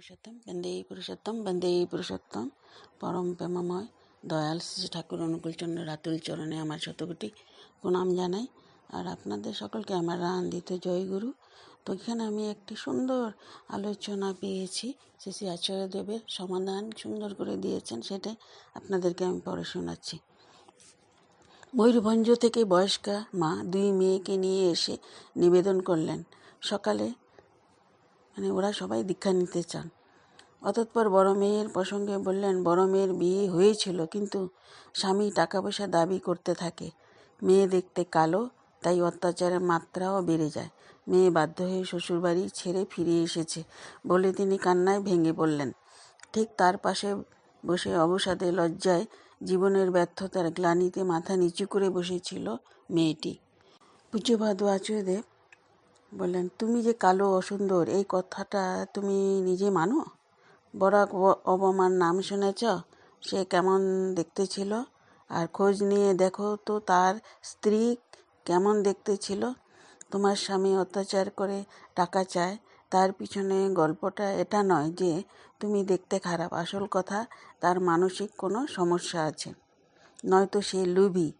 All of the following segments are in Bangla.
পুরুষোত্তম বন্দে পুরুষোত্তম বন্দে পুরুষোত্তম। পরম প্রেমময়, দয়াল শ্রী ঠাকুর অনুকূলচন্দ্র রাতুল চরণে আমার শতকোটি প্রণাম জানাই। আর আপনাদের সকলকে আমার রান আনন্দিত জয়গুরু তো এখানে আমি একটি সুন্দর আলোচনা পেয়েছি। শ্রী শ্রী আচার্যদেবের সমাধান সুন্দর করে দিয়েছেন, সেটাই আপনাদেরকে আমি পড়ে শোনাচ্ছি। ময়ূরভঞ্জ থেকে বয়স্কা মা দুই মেয়েকে নিয়ে এসে নিবেদন করলেন। সকালে মানে ওরা সবাই দীক্ষা নিতে চান। অতঃপর বড় মেয়ের প্রসঙ্গে বললেন, বড় মেয়ের বিয়ে হয়েছিল, কিন্তু স্বামী টাকা পয়সা দাবি করতে থাকে। মেয়ে দেখতে কালো, তাই অত্যাচারের মাত্রাও বেড়ে যায়। মেয়ে বাধ্য হয়ে শ্বশুরবাড়ি ছেড়ে ফিরে এসেছে বলে তিনি কান্নায় ভেঙে পড়লেন। ঠিক তার পাশে বসে অবসাদে লজ্জায় জীবনের ব্যর্থতার গ্লানিতে মাথা নিচু করে বসেছিল মেয়েটি। পূজ্যপাদ আচুদেব বললেন, তুমি যে কালো অসুন্দর, এই কথাটা তুমি নিজে মানো? বরাক অবমান নাম শুনেছ? সে কেমন দেখতে ছিল? আর খোঁজ নিয়ে দেখো তো তার স্ত্রী কেমন দেখতে ছিল? তোমার স্বামী অত্যাচার করে টাকা চায়, তার পিছনে গল্পটা এটা নয় যে তুমি দেখতে খারাপ। আসল কথা, তার মানসিক কোনো সমস্যা আছে। নয়তো সে লুবি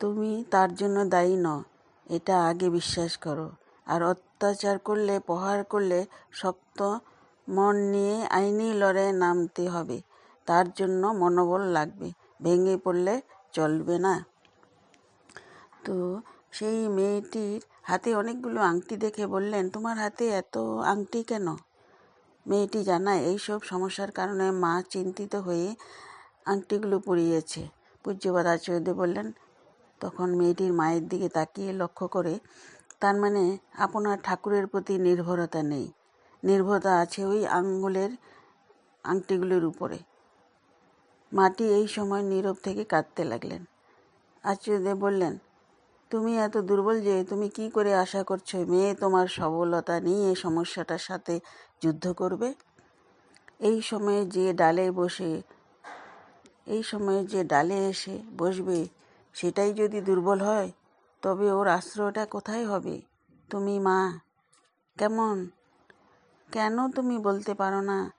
তুমি তার জন্য দায়ী ন এটা আগে বিশ্বাস করো। আর অত্যাচার করলে, প্রহার করলে শক্ত মন নিয়ে আইনি লড়াইয়ে নামতে হবে। তার জন্য মনোবল লাগবে। ভেঙে পড়লে চলবে না। তো সেই মেয়েটির হাতে অনেকগুলো আংটি দেখে বললেন, তোমার হাতে এত আংটি কেন? মেয়েটি জানায়, এইসব সমস্যার কারণে মা চিন্তিত হয়ে আংটিগুলো পরিয়েছে পূজ্যবাদ আচার্য বললেন, তখন মেয়েটির মায়ের দিকে তাকিয়ে লক্ষ্য করে তার মানে আপনার ঠাকুরের প্রতি নির্ভরতা নেই। নির্ভরতা আছে ওই আঙ্গুলের আংটিগুলির উপরে। মাটি এই সময় নীরব থেকে কাঁদতে লাগলেন। আচার্যদেব বললেন, তুমি এত দুর্বল যে তুমি কি করে আশা করছ মেয়ে তোমার সবলতা নিয়ে সমস্যাটার সাথে যুদ্ধ করবে? এই সময়ে যে ডালে বসে, এই সময়ে যে ডালে এসে বসবে, সেটাই যদি দুর্বল হয় তবে ওর আশ্রয়টা কোথায় হবে? তুমি মা, কেমন? কেন তুমি বলতে পারো না?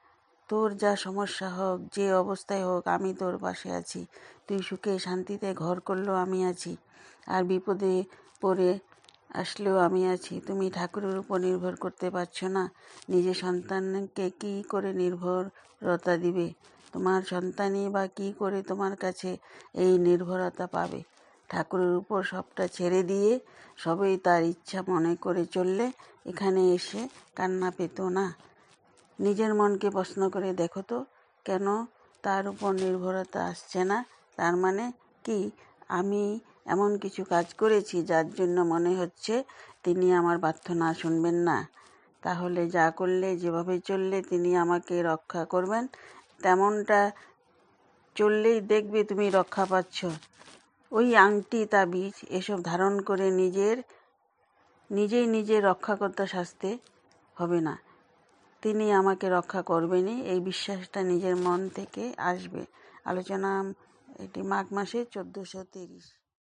তোর যা সমস্যা হোক, যে অবস্থায় হোক, আমি তোর পাশে আছি। তুই সুখে শান্তিতে ঘর করলেও আমি আছি। আর বিপদে পড়ে আসলেও আমি আছি। তুমি ঠাকুরের উপর নির্ভর করতে পারছ না। নিজের সন্তানকে কি করে নির্ভরতা দিবে? তোমার সন্তানই বা কি করে তোমার কাছে এই নির্ভরতা পাবে? ঠাকুরের উপর সবটা ছেড়ে দিয়ে সবই তার ইচ্ছা মনে করে চললে এখানে এসে কান্না পেত না। নিজের মনকে প্রশ্ন করে দেখো তো, কেন তার উপর নির্ভরতা আসছে না? তার মানে কি? আমি এমন কিছু কাজ করেছি যার জন্য মনে হচ্ছে তিনি আমার প্রার্থনা শুনবেন না। তাহলে যা করলে, যেভাবে চললে তিনি আমাকে রক্ষা করবেন, তেমনটা চললেই দেখবে তুমি রক্ষা পাচ্ছ। ওই আংটি, তাবিজ এসব ধারণ করে নিজের, নিজেই নিজে রক্ষাকর্তা শাস্তে হবে না। তিনি আমাকে রক্ষা করবেনই, এই বিশ্বাসটা নিজের মন থেকে আসবে। আলোচনা, এটি মাঘ মাসে চোদ্দোশো তিরিশ।